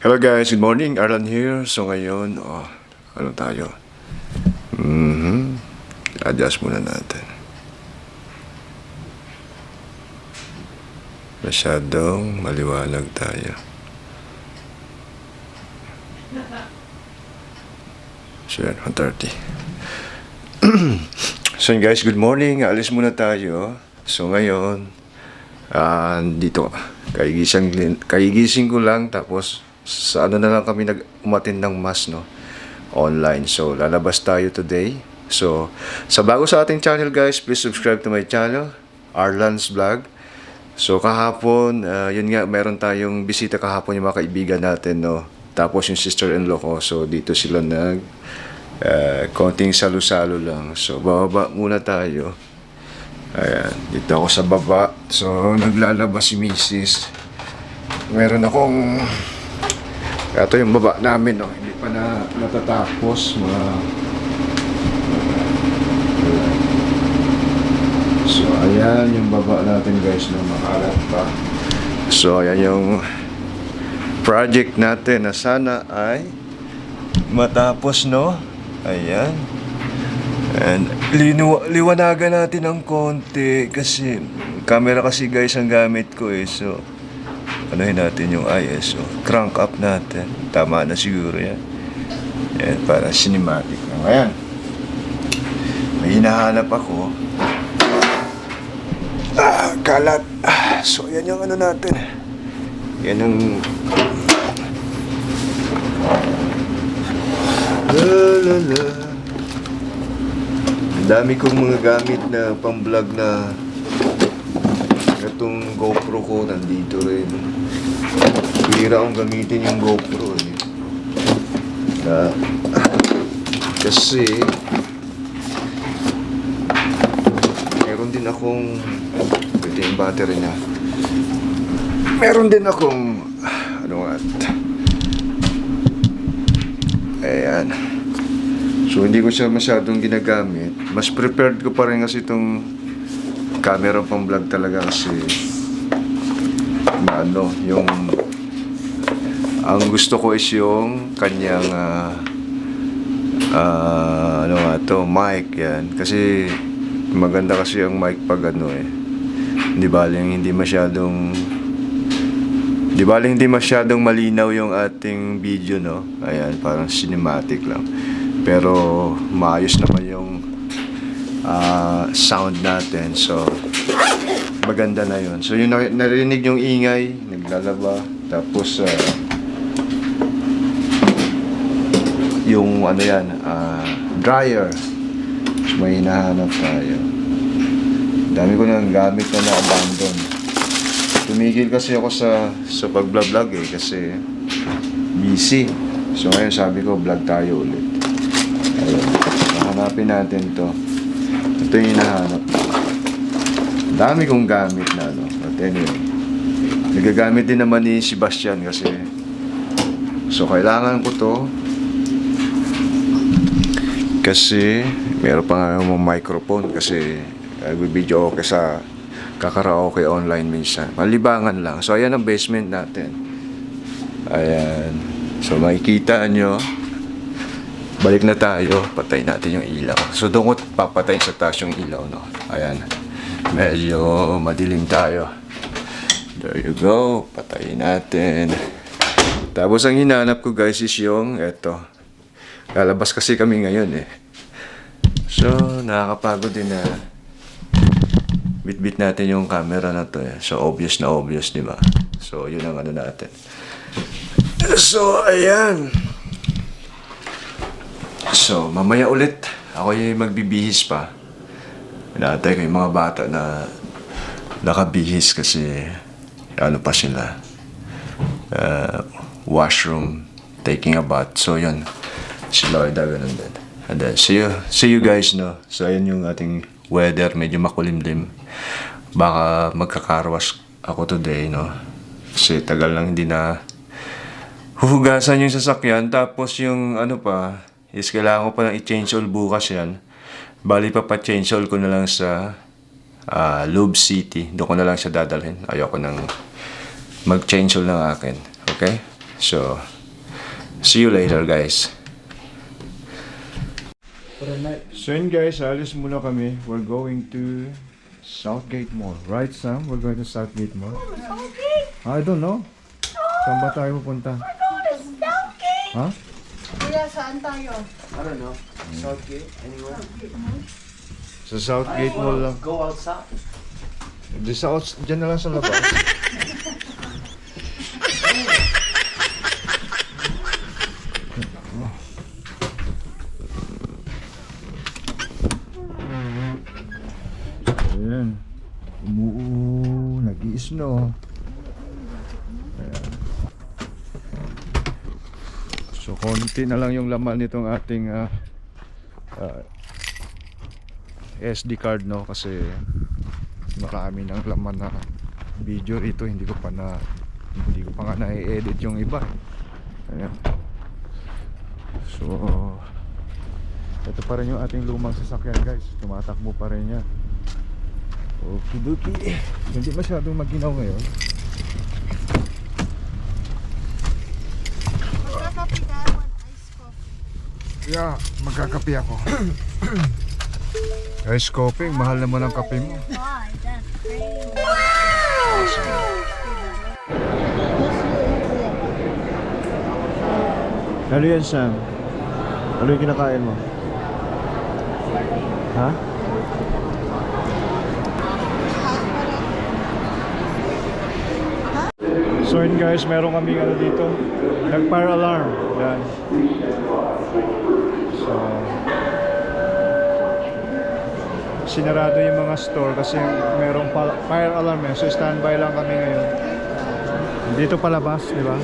Hello guys, good morning. Arlan here. So ngayon, oh, ano tayo? Mhm. Adjust muna natin. Masyadong maliwanag tayo. So yan, 130. so guys, good morning. Alis muna tayo. So ngayon, ah dito, kaigising, kaigising ko lang tapos sa ano na lang kami nag umatin ng mass no online. So lalabas tayo today. So sa bago sa ating channel guys, please subscribe to my channel, Arlan's Vlog. So kahapon, ah, yun nga, meron tayong bisita kahapon yung mga kaibigan natin, no. Tapos yung sister-in-law ko, so dito sila nag ah, konting salo-salo lang. So bababa muna tayo. Ayan, dito ako sa baba. So naglalabas si Mrs. Meron akong ito yung baba namin, no. Hindi pa na natatapos mga So, ayan yung baba natin guys na makalat pa. So, ayan yung project natin na sana ay matapos, no? Ayan. And linu- liwanagan natin ng konti kasi camera kasi guys ang gamit ko eh. So, anuhin natin yung ISO. Crank up natin. Tama na siguro yan. Yan, para cinematic lang. Ayan. May hinahanap ako. Ah, kalat. Ah, so, yan yung ano natin. Yan ang... La, la, la. Ang dami kong mga gamit na pang-vlog na itong GoPro ko nandito rin. Bira akong gamitin yung GoPro eh. Na, kasi meron din akong ito yung battery niya meron din akong ano nga ayan so hindi ko siya masyadong ginagamit mas prepared ko pa rin kasi itong camera pang vlog talaga kasi ano yung ang gusto ko is yung kanyang ah, ah, ano nga to mic yan. Kasi maganda kasi ang mic pag ano eh. Hindi baling hindi masyadong di baling hindi masyadong malinaw yung ating video no? Ayan parang cinematic lang. Pero maayos naman yung ah, sound natin. So maganda na yun. So nar- narinig yung ingay naglalaba. Tapos ah, yung ano yan ah, dryer. So, may hinahanap tayo. Dami ko nang gamit na na-abandon. Tumigil kasi ako sa sa pag-vlog eh kasi busy. So ngayon sabi ko vlog tayo ulit. Ayun. Hanapin natin to ito yung hinahanap dami kong gamit na ano but anyway nagagamit din naman ni Sebastian kasi so kailangan ko to kasi meron pa nga yung microphone kasi video okay sa kakaraoke online minsan. Malibangan lang. So ayan ang basement natin. Ayan. So makikita nyo. Balik na tayo. Patay natin yung ilaw. So doon ko papatay sa taas yung ilaw. No? Ayan. Medyo madilim tayo. There you go. Patay natin. Tapos ang hinanap ko guys is yung eto. Lalabas kasi kami ngayon eh. So, nakakapagod din na bit-bit natin yung camera na to eh. So, obvious na obvious, di ba? So, yun ang ano natin. So, ayan. So, mamaya ulit. Ako yung magbibihis pa. Inaantay ko yung mga bata na nakabihis kasi ano pa sila. Uh, washroom, taking a bath. So, yun. Si Lloyda, ganun din. And then, see you, see you guys, no? So, ayan yung ating weather. Medyo makulimlim. Baka magkakarwas ako today, no? Kasi tagal lang hindi na huhugasan yung sasakyan. Tapos yung ano pa, is kailangan ko pa lang i-change oil bukas yan. Bali pa pa-change oil ko na lang sa ah, Lube City. Doon ko na lang siya dadalhin. Ayoko nang mag-change oil ng akin. Okay? So, see you later guys. So yun guys, alis muna kami. We're going to Southgate Mall. Right Sam? We're going to Southgate Mall. I don't know. Saan ba tayo pupunta? Ha? Kuya, saan tayo? I don't know. Southgate, anywhere. Sa Southgate Mall lang. Go outside. Di sa outs, dyan na lang sa labas. Ayan. Umuo, nag-i-snow. Ayan. So, konti na lang yung laman nitong ating ah, ah, SD card, no? Kasi marami ng laman na video rito. Hindi ko pa na hindi ko pa nga na-edit yung iba. Ayan. So ito pa rin yung ating lumang sasakyan guys. Tumatakbo pa rin yan. Okidoki. Hindi masyadong maginaw ngayon Magkakapi ka, one ice coffee. yeah magkakape ako guys coffee mahal naman ang kape mo. Ano yan, Sam? Ano yung kinakain mo? Ha? So yun guys, meron kami ano dito Nag-fire alarm Yan So Sinarado yung mga store kasi merong fire alarm eh. So standby lang kami ngayon Dito palabas, di ba?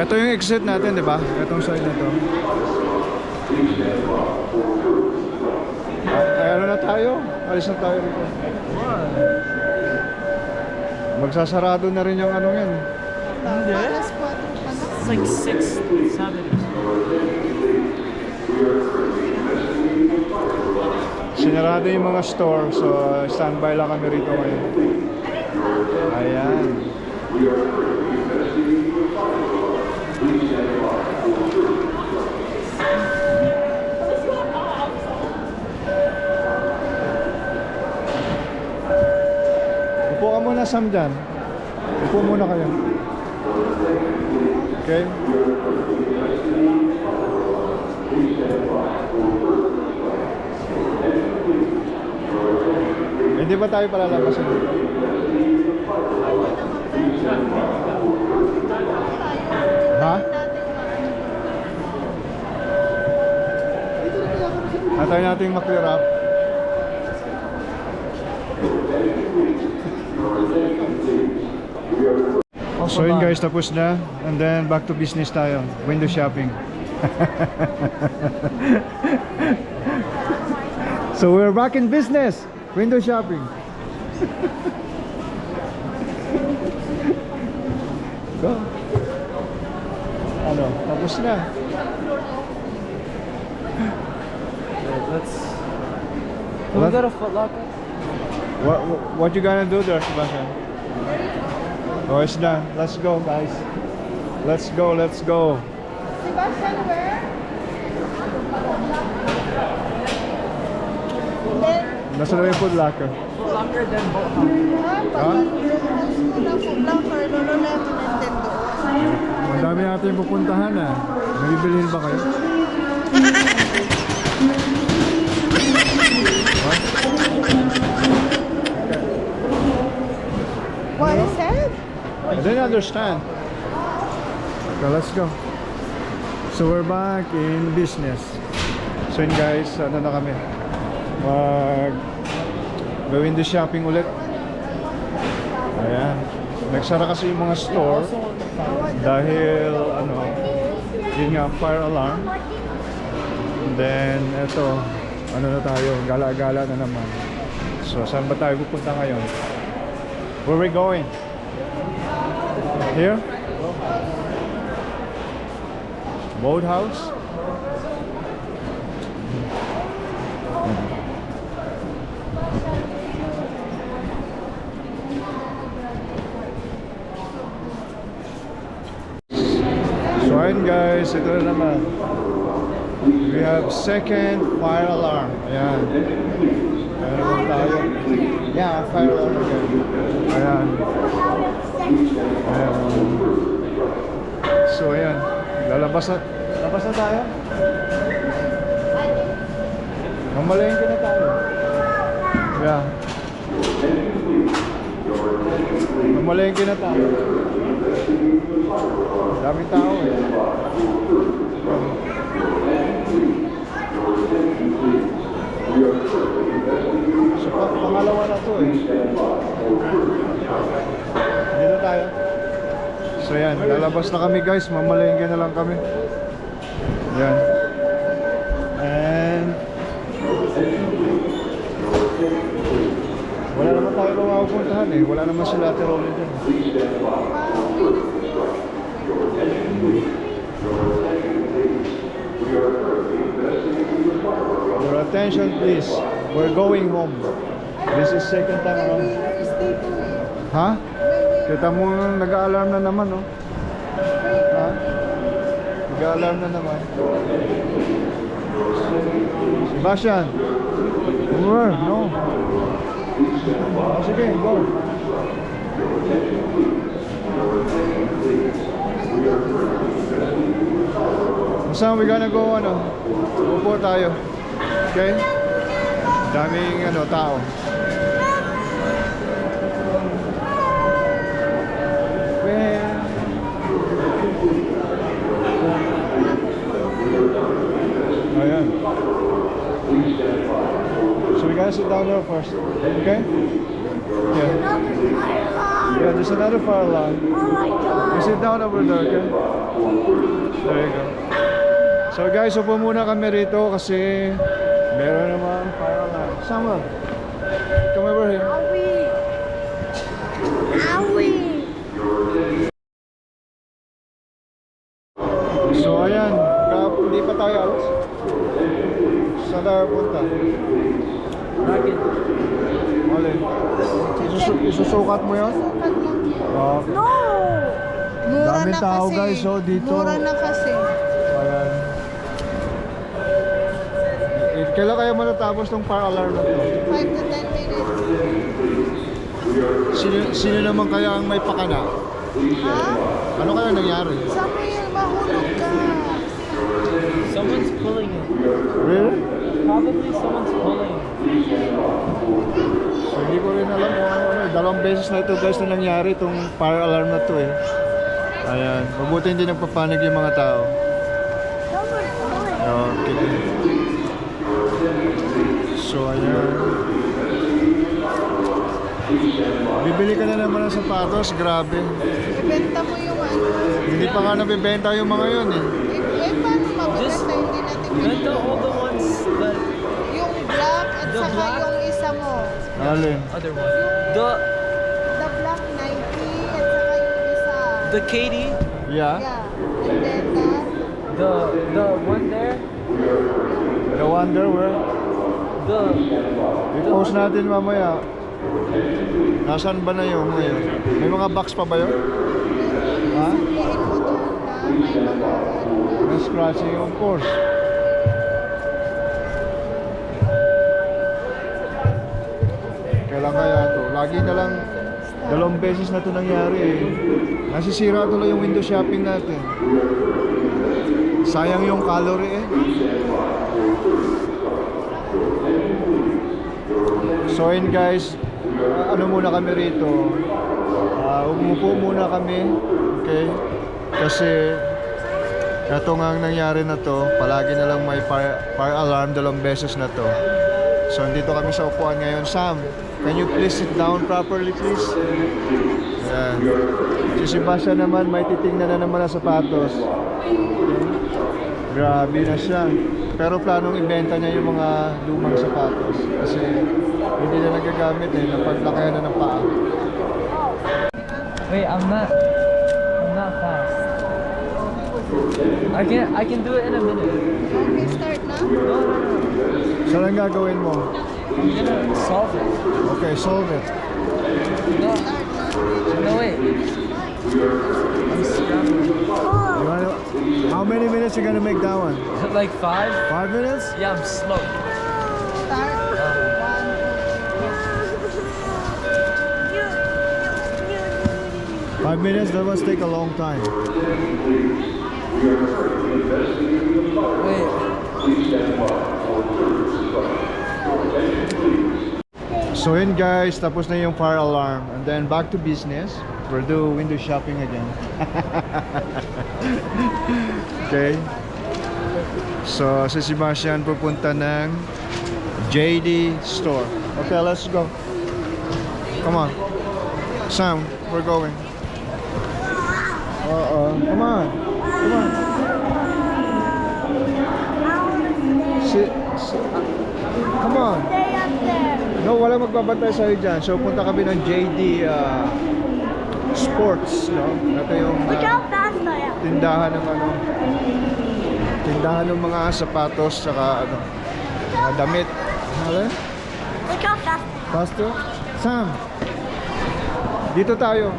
Ito yung exit natin, di ba? Itong side na to. Ay, ano na tayo? Alis na tayo rito. Magsasarado na rin yung ano yan. Hindi. Alas 4 pa na. It's like six, seven. Sinarado yung mga store, so standby lang kami rito ngayon. Ayan. Sam, dyan. Upo muna kayo. Okay? Hindi ba tayo palalabas dito? Ha? Natay natin maklear up. So yun guys, tapos na. And then back to business tayo. Window shopping. so we're back in business. Window shopping. Go. Ano, tapos na. Let's. What? We got a Foot Locker. What, what, what you gonna do there, Sebastian? Oh, it's done. Let's go, guys. Let's go, let's go. Sebastian, where? Then, Nasa na yung food locker? Foot Locker, then Boat House. ah, pag na food locker, Lululemon and Nintendo. Ang dami natin pupuntahan ah. May bibilhin ba kayo? What I didn't understand. Okay, let's go. So we're back in business. So yun guys, ano na kami? Mag the shopping ulit. Ayan. Nagsara kasi yung mga store dahil ano, yun nga, fire alarm. Then, eto, ano na tayo, gala-gala na naman. So, saan ba tayo pupunta ngayon? Where we going? Here? Boathouse? House. ayun guys. We have second fire alarm. Yeah. Yeah, fire alarm again. Ayan. So, ayan. Lalabas na. Labas na tayo. Mamalengke na tayo. Yeah. Mamalengke na tayo. Daming tao eh. So, pa- pangalawa na to eh. So yan, lalabas na kami guys, mamalengke na lang kami. Yan. And wala naman tayo mapupuntahan eh. Wala naman sila Ate Rolly dyan. Your attention please. We're going home. This is second time around. Ha? Kita mo nag-alarm na naman, no? Ha? Nag-alarm na naman. Sebastian! Where? No. Oh, sige, go. Saan we gonna go, ano? Upo tayo. Okay? Daming, ano, tao. Well, Ayan. Gotta sit down there first. Okay? Yeah. Yeah, there's another fire alarm. You sit down over there, okay? There you go. So guys, upo muna kami rito kasi meron naman fire alarm. Samuel, come over here. So ayan, kap, hindi pa tayo alas. Saan tayo punta? Rocket. Alin? Isusu isusukat mo yun? Sukat mo. Oo. No! Mura Daming na tao, kasi. guys, oh, dito. Mura na kasi. Ayan. Eh, Kailan kayo matatapos tong fire alarm na to? 5 to 10 minutes. Sino, sino naman kaya ang may pakana? Ha? Ano kaya nangyari? Samuel, mahulog ka. Someone's pulling it. Really? Probably someone's pulling. So, hindi ko rin alam kung ano, ano. Dalawang beses na ito guys na nangyari itong fire alarm na to eh. Ayan. Mabuti hindi nagpapanig yung mga tao. Okay. So, ayan. Bibili ka na naman ng sapatos, grabe. Ibenta mo yung ano. Hindi pa nga nabibenta yung mga yun eh. Eh, eh paano mabibenta? Hindi Rent binibenta. all the ones that Yung black at The saka black? yung isa mo. Alin? other one. The The black 90 at saka yung isa. the Katie, Yeah? Yeah. And then that. the the one there, The Wonder where? the I-post natin mamaya. Nasaan ba na yung ngayon? May mga box pa ba yun? Ha? Na. May scratching of course. Kaya to? Lagi na lang dalawang beses na to nangyari eh. Nasisira tuloy yung window shopping natin. Sayang yung calorie eh. So yun guys, ano muna kami rito. Uh, umupo muna kami. Okay? Kasi ito nga ang nangyari na to, palagi na lang may fire, fire alarm dalawang beses na to. So, dito kami sa upuan ngayon. Sam, can you please sit down properly, please? Ayan. Si Sebastian naman, may titingnan na naman na sapatos. Grabe na siya. Pero planong ibenta niya yung mga lumang sapatos. Kasi hindi na nagagamit eh. Napaglakayan na ng paa. wait, I'm not, I'm not fast. I can I can do it in a minute. Okay, start na? No, no, no. Saan ang gagawin mo? I'm gonna solve it. Okay, solve it. No, no wait. I'm scrambling. You wanna, how How many minutes you gonna make that one? like five? Five minutes? Yeah, I'm slow. Five minutes? That must take a long time. Wait. So yun guys, tapos na yung fire alarm. And then back to business. We'll do window shopping again. okay. So si Sebastian pupunta ng JD store. Okay, let's go. Come on. Sam, we're going. Uh-oh. Come on. Come on. Si, si, ah, come on. Stay up there. No, wala magbabantay sa'yo dyan. So, punta kami ng JD uh, Sports, no? Ito yung uh, tindahan ng ano, tindahan ng mga sapatos, saka ano, mga damit. Ano? Look how fast. Faster? Sam! Dito tayo.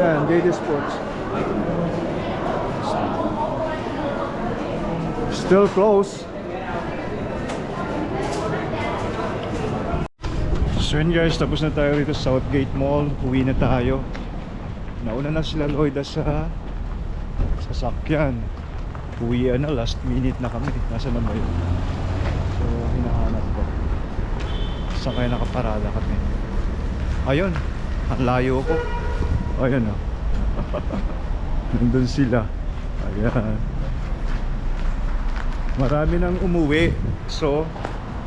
Yan, JD Sports. Still close. So guys, tapos na tayo rito sa Southgate Mall. Uwi na tayo. Nauna na sila Lloyda sa sasakyan. Uwian na, last minute na kami. Nasa na ba yun? So, hinahanap ko. Saan kaya nakaparada kami? Ayun, ang layo ko. Ayun oh. Nandun sila. Ayan. Marami nang umuwi. So,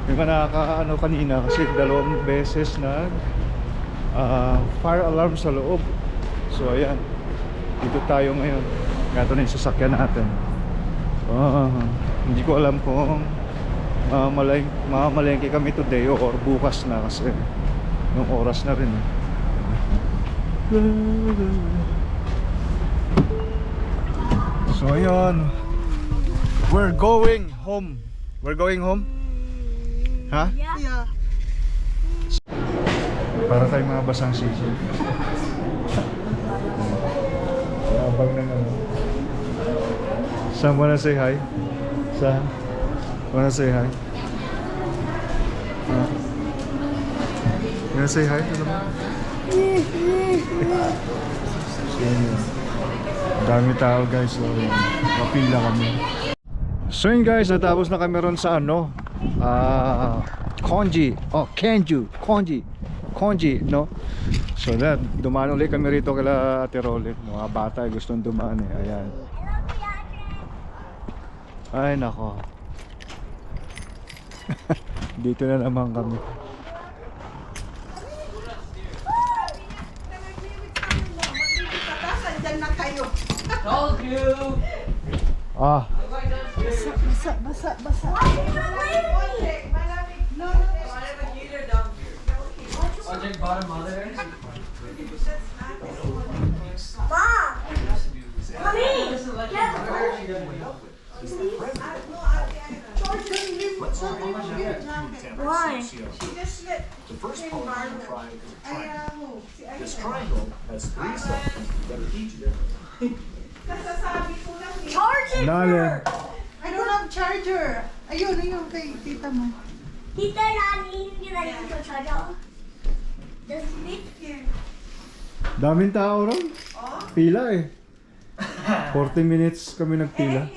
yung ka nakakaano kanina kasi dalawang beses na ah, fire alarm sa loob. So, ayan. Dito tayo ngayon. Gato na yung sasakyan natin. Ah, hindi ko alam kung mamamalay, mamamalengke kami today or bukas na kasi yung oras na rin. So ayun. We're going home. We're going home? Ha? Yeah. Para tayong mga basang sisi. Abang na ano. Sam, wanna say hi? Sam? Wanna say hi? Huh? Wanna say hi to so, yun. Dami tao guys. So, yun. Mapila kami. So yun guys, natapos na kami ron sa ano ah Konji oh Kenju Konji Konji no so that dumaan ulit kami rito kila Ate Rolet mga bata eh, gustong dumaan eh ayan ay nako dito na naman kami. Told you! ah Basa, basa, basa. Malamig, malamig. No, no, no. Malamig, you are down here. Project. Mom! Mommy! Get Why? The first part of the triangle is a triangle. This triangle has three sides that are each different. Charge it! Not Charger. Ayun, ayun kay tita mo. Tita Nani, hindi na rin ito charger. Does it? daming tao ron pila eh 40 minutes kami nagpila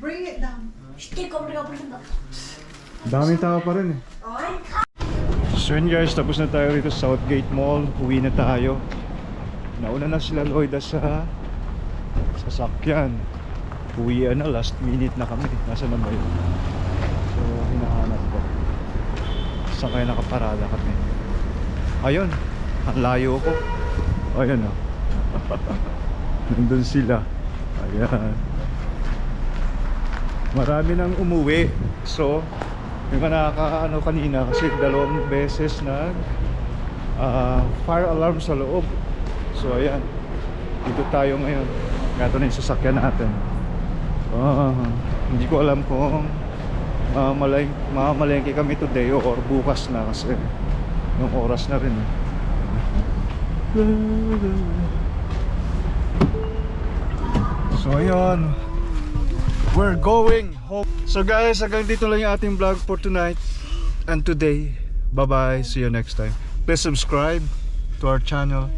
Bring it down. Stick over the daming tao pa rin eh So yun guys, tapos na tayo rito sa Southgate Mall. Uwi na tayo. Nauna na sila Lloyda sa sasakyan. Uwian na, last minute na kami. Nasa na ba yun? So, hinahanap ko. Saan kaya nakaparada kami? Ayun, ang layo ko. Ayun oh. Nandun sila. Ayan. Marami nang umuwi. So, yung ka nakakaano kanina kasi dalawang beses na ah, fire alarm sa loob. So ayan. Dito tayo ngayon. Gato na yung sasakyan natin. Ah, hindi ko alam kung mamamalay, mamamalengke kami today or bukas na kasi yung oras na rin. So ayun, we're going home. So guys, hanggang dito lang yung ating vlog for tonight and today. Bye bye, see you next time. Please subscribe to our channel